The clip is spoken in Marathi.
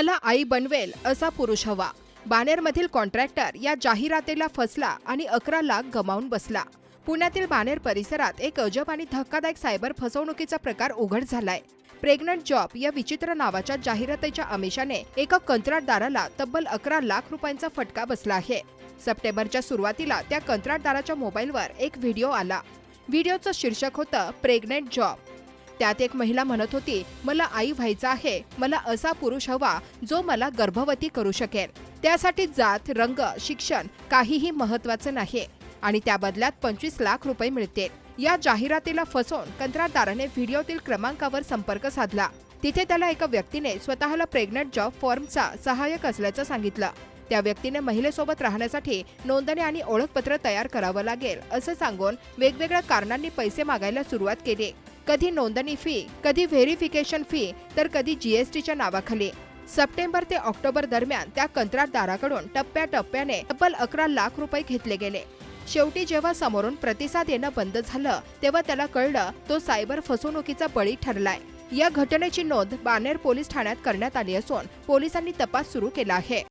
मला आई बनवेल असा पुरुष हवा. बानेरमधील कॉन्ट्रॅक्टर या जाहिरातीला फसला आणि अकरा लाख गमावून बसला. पुण्यातील बानेर परिसरात एक अजब आणि धक्कादायक सायबर फसवणुकीचा प्रकार उघड झालाय. प्रेग्नंट जॉब या विचित्र नावाच्या जाहिरातीच्या आमिषाने एका कंत्राटदाराला तब्बल अकरा लाख रुपयांचा फटका बसला आहे. सप्टेंबरच्या सुरुवातीला त्या कंत्राटदाराच्या मोबाईलवर एक व्हिडिओ आला. व्हिडिओचं शीर्षक होतं प्रेग्नेंट जॉब. त्यात एक महिला म्हणत होती मला आई व्हायचं आहे. मला असा पुरुष हवा जो मला गर्भवती करू शकेल. त्यासाठी जात रंग शिक्षण काहीही महत्वाचं नाही आणि त्या बदल्यात पंचवीस लाख रुपये मिळतील. या जाहिरातीला फसवून कंत्राटदाराने व्हिडिओतील क्रमांकावर संपर्क साधला. तिथे त्याला एका व्यक्तीने स्वतःला प्रेग्नंट जॉब फॉर्मचा सहाय्यक असल्याचं सांगितलं. त्या व्यक्तीने महिलेसोबत राहण्यासाठी नोंदणी आणि ओळखपत्र तयार करावं लागेल असं सांगून वेगवेगळ्या कारणांनी पैसे मागायला सुरुवात केली. कधी नोंदणी फी कधी व्हेरिफिकेशन फी तर कधी जीएसटीच्या नावाखाली. सप्टेंबर ते ऑक्टोबर दरम्यान त्या कंत्राटदाराकडून टप्प्याटप्प्याने तब्बल अकरा लाख रुपये घेतले गेले. शेवटी जेव्हा समोरून प्रतिसाद येणं बंद झालं तेव्हा त्याला कळलं तो सायबर फसवणुकीचा बळी ठरलाय. या घटनेची नोंद बानेर पोलीस ठाण्यात करण्यात आली असून पोलिसांनी तपास सुरू केला आहे.